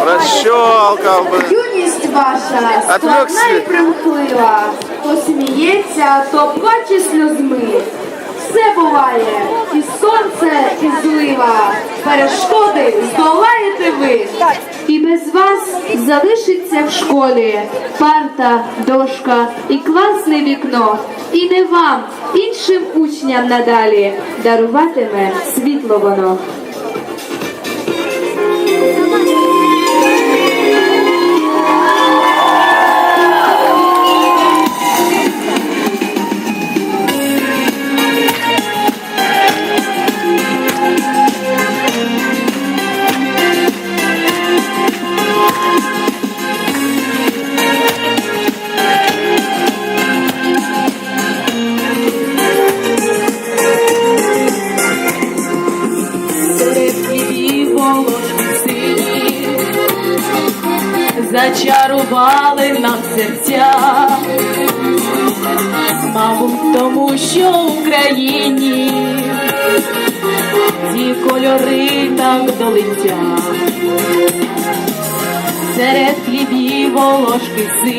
Прощолкав би. Юність ваша складна і примхлива, то сміється, то плаче сльозми. Все буває, і сонце, і злива. Перешкоди здолаєте ви. І без вас залишиться в школі парта, дошка і класне вікно. І не вам, іншим учням надалі даруватиме світло воно. Зачарували нам серця, мабуть, тому що в Україні ці кольори так долетять. Серед хлібів волошки сині